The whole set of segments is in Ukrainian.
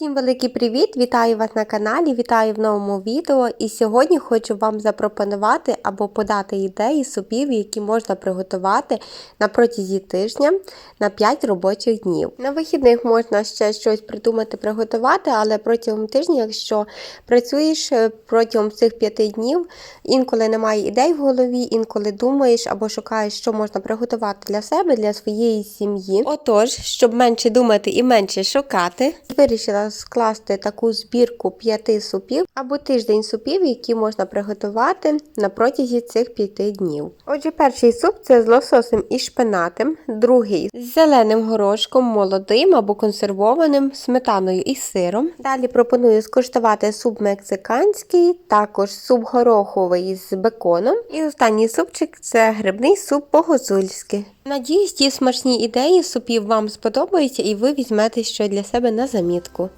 Всім великий привіт! Вітаю вас на каналі, вітаю в новому відео. І сьогодні хочу вам запропонувати або подати ідеї супів, які можна приготувати на протязі тижня на 5 робочих днів. На вихідних можна ще щось придумати приготувати, але протягом тижня, якщо працюєш е, протягом цих 5 днів, інколи немає ідей в голові, інколи думаєш або шукаєш, що можна приготувати для себе, для своєї сім'ї. Отож, щоб менше думати і менше шукати, вирішила скласти таку збірку п'яти супів або тиждень супів, які можна приготувати на протязі цих п'яти днів. Отже, перший суп це з лососем і шпинатом, другий з зеленим горошком, молодим або консервованим, сметаною і сиром. Далі пропоную скуштувати суп мексиканський, також суп гороховий з беконом. І останній супчик це грибний суп по-гуцульськи. Надіюсь, ті смачні ідеї супів вам сподобаються і ви візьмете що для себе на замітку.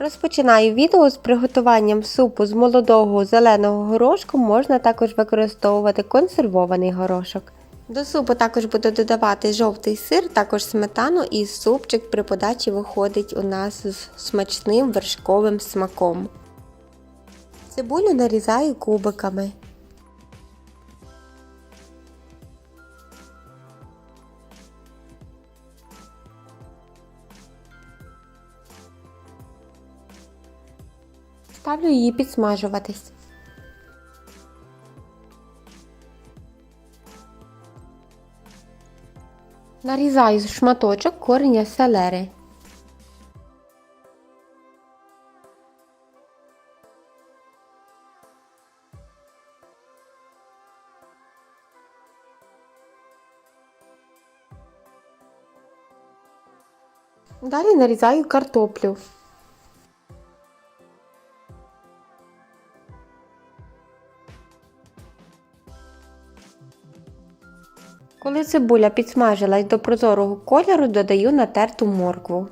Розпочинаю відео з приготуванням супу з молодого зеленого горошку, можна також використовувати консервований горошок. До супу також буду додавати жовтий сир, також сметану і супчик при подачі виходить у нас з смачним вершковим смаком. Цибулю нарізаю кубиками. Ставлю її підсмажуватись. Нарізаю з шматочок корення селери. Далі нарізаю картоплю. Цибуля підсмажилась до прозорого кольору, додаю натерту моркву.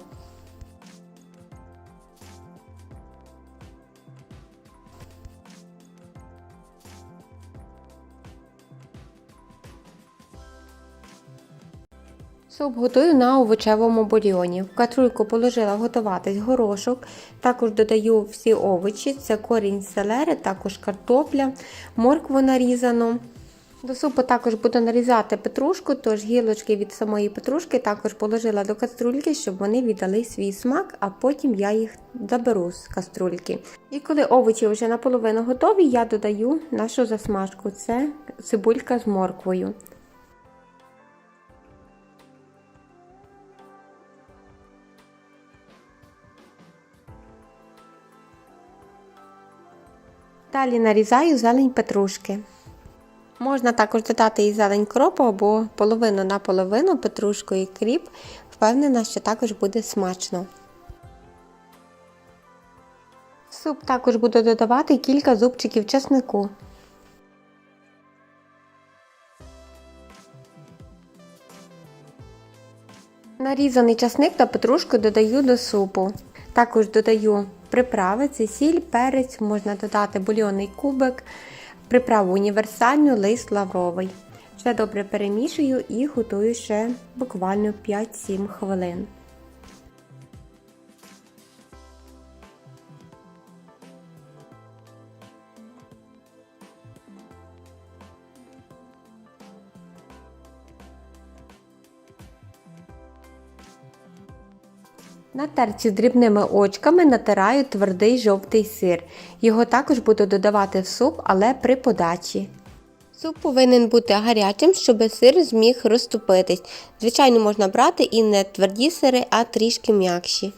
Суп готую на овочевому бульйоні. В каструльку положила готуватись горошок, також додаю всі овочі, це корінь селери, також картопля, моркву нарізану. До супу також буду нарізати петрушку, тож гілочки від самої петрушки також положила до каструльки, щоб вони віддали свій смак, а потім я їх заберу з каструльки. І коли овочі вже наполовину готові, я додаю нашу засмажку. Це цибулька з морквою. Далі нарізаю зелень петрушки. Можна також додати і зелень кропу або половину на половину петрушку і кріп. Впевнена, що також буде смачно. В суп також буду додавати кілька зубчиків чеснику. Нарізаний часник та петрушку додаю до супу. Також додаю приправи, це сіль, перець, можна додати бульйонний кубик, приправу універсальну, лист лавровий. Все добре перемішую і готую ще буквально 5-7 хвилин. На терці з дрібними очками натираю твердий жовтий сир. Його також буду додавати в суп, але при подачі. Суп повинен бути гарячим, щоб сир зміг розтопитись. Звичайно, можна брати і не тверді сири, а трішки м'якші.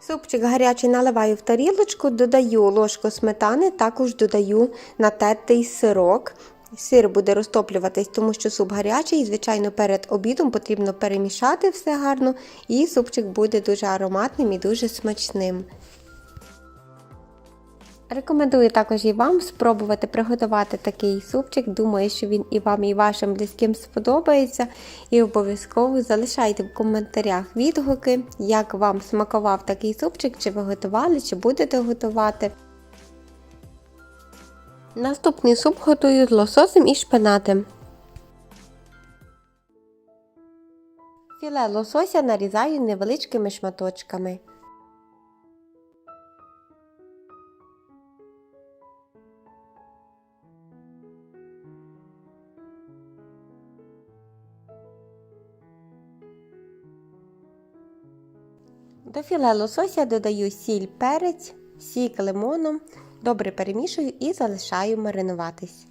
Супчик гарячий наливаю в тарілочку, додаю ложку сметани, також додаю натертий сирок. Сир буде розтоплюватись, тому що суп гарячий, і, звичайно, перед обідом потрібно перемішати все гарно, і супчик буде дуже ароматним і дуже смачним. Рекомендую також і вам спробувати приготувати такий супчик. Думаю, що він і вам, і вашим близьким сподобається. І обов'язково залишайте в коментарях відгуки, як вам смакував такий супчик, чи ви готували, чи будете готувати. Наступний суп готую з лососем і шпинатом. Філе лосося нарізаю невеличкими шматочками. До філе лосося додаю сіль, перець, сік лимоном, добре перемішую і залишаю маринуватись.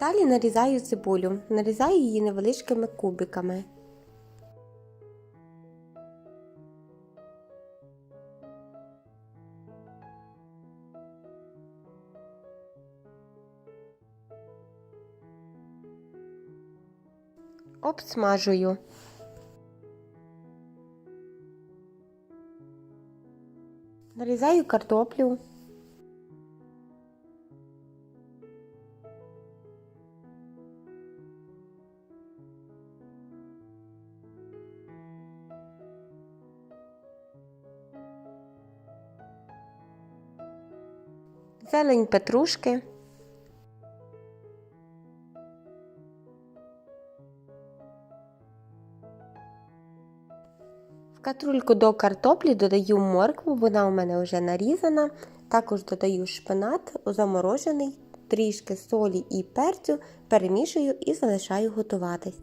Далі нарізаю цибулю. Нарізаю її невеличкими кубиками. Обсмажую. Нарізаю картоплю. Зелень петрушки. Катрульку до картоплі додаю моркву, вона у мене вже нарізана. Також додаю шпинат заморожений, трішки солі і перцю, перемішую і залишаю готуватись.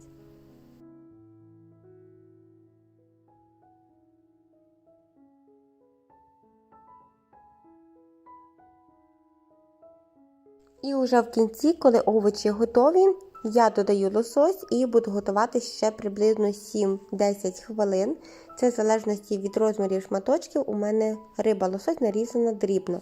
І вже в кінці, коли овочі готові, я додаю лосось і буду готувати ще приблизно 7-10 хвилин. Це в залежності від розмірів шматочків, у мене риба лосось нарізана дрібно.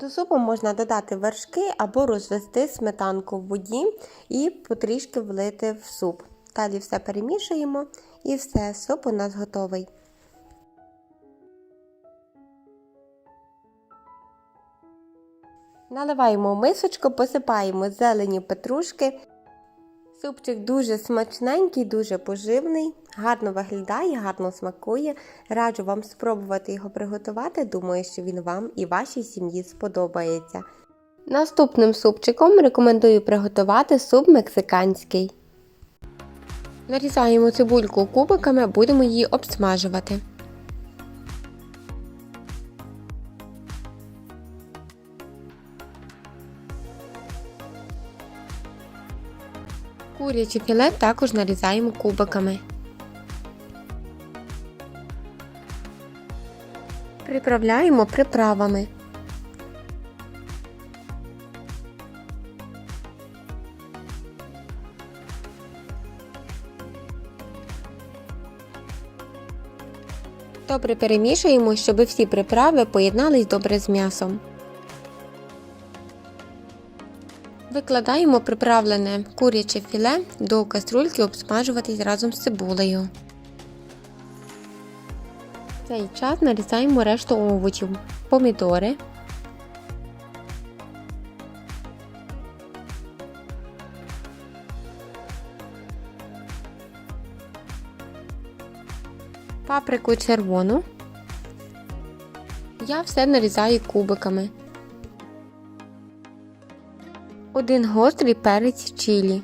До супу можна додати вершки або розвести сметанку в воді і потрішки влити в суп. Далі все перемішуємо і все, суп у нас готовий. Наливаємо мисочку, посипаємо зелені петрушки. Супчик дуже смачненький, дуже поживний, гарно виглядає, гарно смакує. Раджу вам спробувати його приготувати. Думаю, що він вам і вашій сім'ї сподобається. Наступним супчиком рекомендую приготувати суп мексиканський. Нарізаємо цибульку кубиками, будемо її обсмажувати. Куряче філе також нарізаємо кубиками. Приправляємо приправами. Добре перемішуємо, щоб всі приправи поєднались добре з м'ясом. Викладаємо приправлене куряче філе до каструльки обсмажуватись разом з цибулею. В цей час нарізаємо решту овочів, помідори, паприку червону. Я все нарізаю кубиками. Один гострий перець чилі.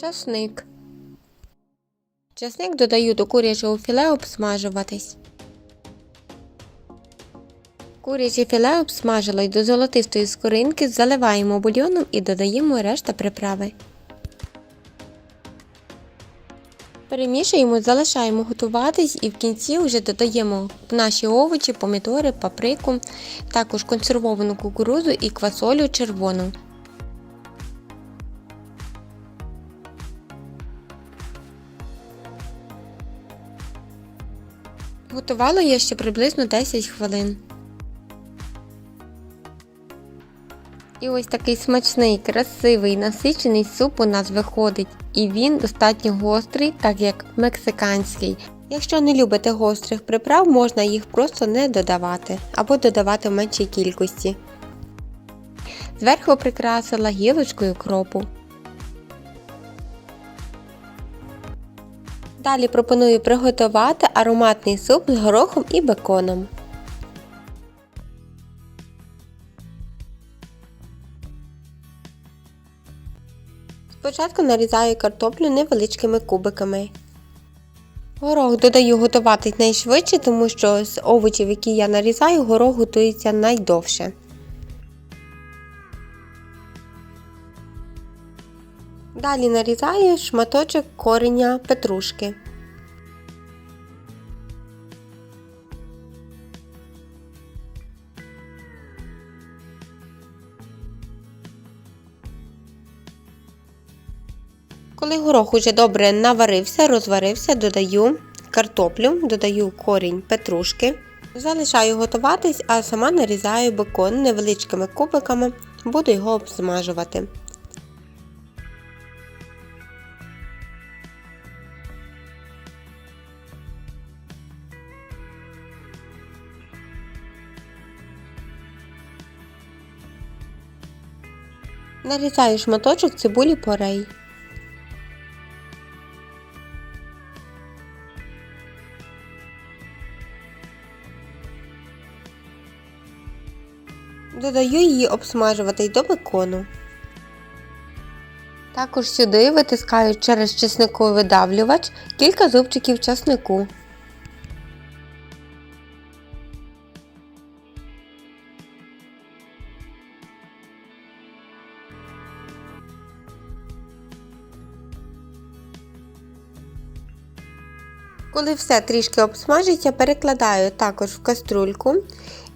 Часник. Часник додаю до курячого філе обсмажуватись. Куряче філе обсмажилось до золотистої скоринки, заливаємо бульйоном і додаємо решта приправи. Перемішуємо, залишаємо готуватись і в кінці вже додаємо наші овочі, помідори, паприку, також консервовану кукурудзу і квасолю червону. Готувала я ще приблизно 10 хвилин. І ось такий смачний, красивий, насичений суп у нас виходить. І він достатньо гострий, так як мексиканський. Якщо не любите гострих приправ, можна їх просто не додавати або додавати в меншій кількості. Зверху прикрасила гілочкою кропу. Далі пропоную приготувати ароматний суп з горохом і беконом. Спочатку нарізаю картоплю невеличкими кубиками. Горох додаю готуватись найшвидше, тому що з овочів, які я нарізаю, горох готується найдовше. Далі нарізаю шматочок кореня петрушки. Коли горох уже добре наварився, розварився, додаю картоплю, додаю корінь петрушки. Залишаю готуватись, а сама нарізаю бекон невеличкими кубиками, буду його обсмажувати. Нарізаю шматочок цибулі порей. Додаю її обсмажувати й до бекону. Також сюди витискаю через чесниковий видавлювач кілька зубчиків чеснику. Коли все трішки обсмажиться, перекладаю також в каструльку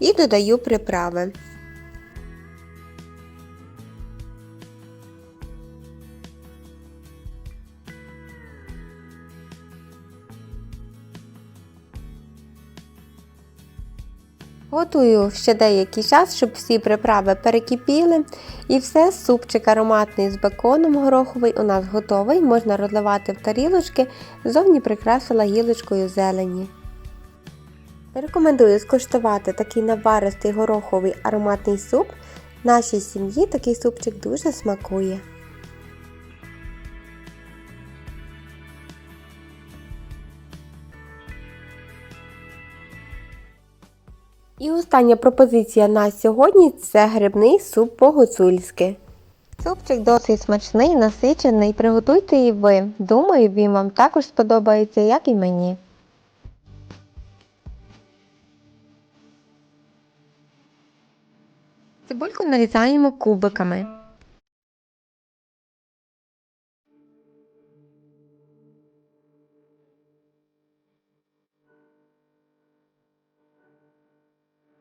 і додаю приправи. Готую ще деякий час, щоб всі приправи перекипіли. І все, супчик ароматний з беконом гороховий у нас готовий. Можна розливати в тарілочки, зовні прикрасила гілочкою зелені. Рекомендую скуштувати такий наваристий гороховий ароматний суп. Нашій сім'ї такий супчик дуже смакує. І остання пропозиція на сьогодні це грибний суп по-гуцульськи. Супчик досить смачний, насичений. Приготуйте і ви. Думаю, він вам також сподобається, як і мені. Цибульку нарізаємо кубиками.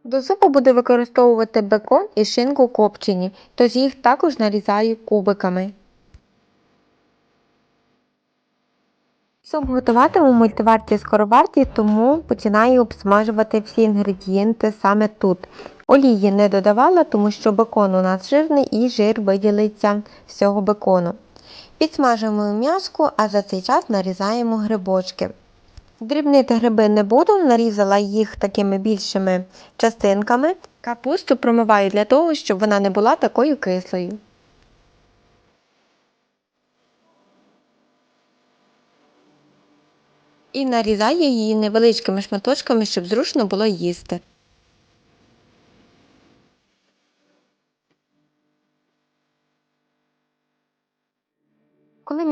До супу буду використовувати бекон і шинку копчені, тож їх також нарізаю кубиками. Суп готуватиму в мультиварці скороварці, тому починаю обсмажувати всі інгредієнти саме тут. Олії не додавала, тому що бекон у нас жирний і жир виділиться з цього бекону. Підсмажуємо м'яско, а за цей час нарізаємо грибочки. Дрібнити гриби не буду, нарізала їх такими більшими частинками. Капусту промиваю для того, щоб вона не була такою кислою. І нарізаю її невеличкими шматочками, щоб зручно було їсти.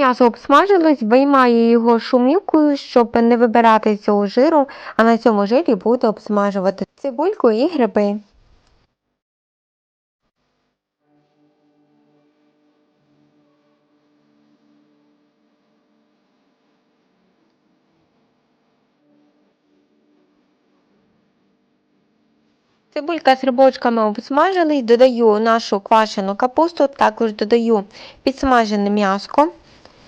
М'ясо обсмажилось, виймаю його шумівкою, щоб не вибирати цього жиру, а на цьому жирі буду обсмажувати цибульку і гриби. Цибулька з грибочками обсмажились, додаю нашу квашену капусту, також додаю підсмажене м'яско.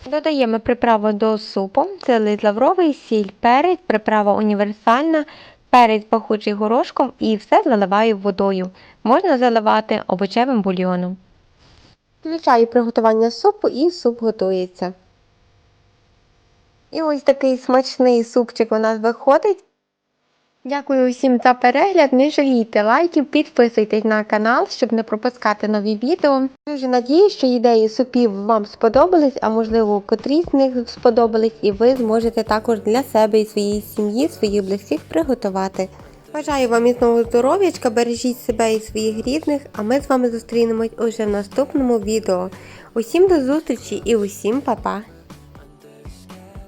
Додаємо приправу до супу, це лист лавровий, сіль, перець, приправа універсальна, перець пахучий горошком і все заливаю водою. Можна заливати овочевим бульйоном. Включаю приготування супу і суп готується. І ось такий смачний супчик у нас виходить. Дякую усім за перегляд. Не жалійте лайків, підписуйтесь на канал, щоб не пропускати нові відео. Дуже надію, що ідеї супів вам сподобались, а можливо, котрі з них сподобались, і ви зможете також для себе і своєї сім'ї, своїх близьких приготувати. Бажаю вам міцного здоров'ячка, бережіть себе і своїх рідних, а ми з вами зустрінемось уже в наступному відео. Усім до зустрічі і усім па-па!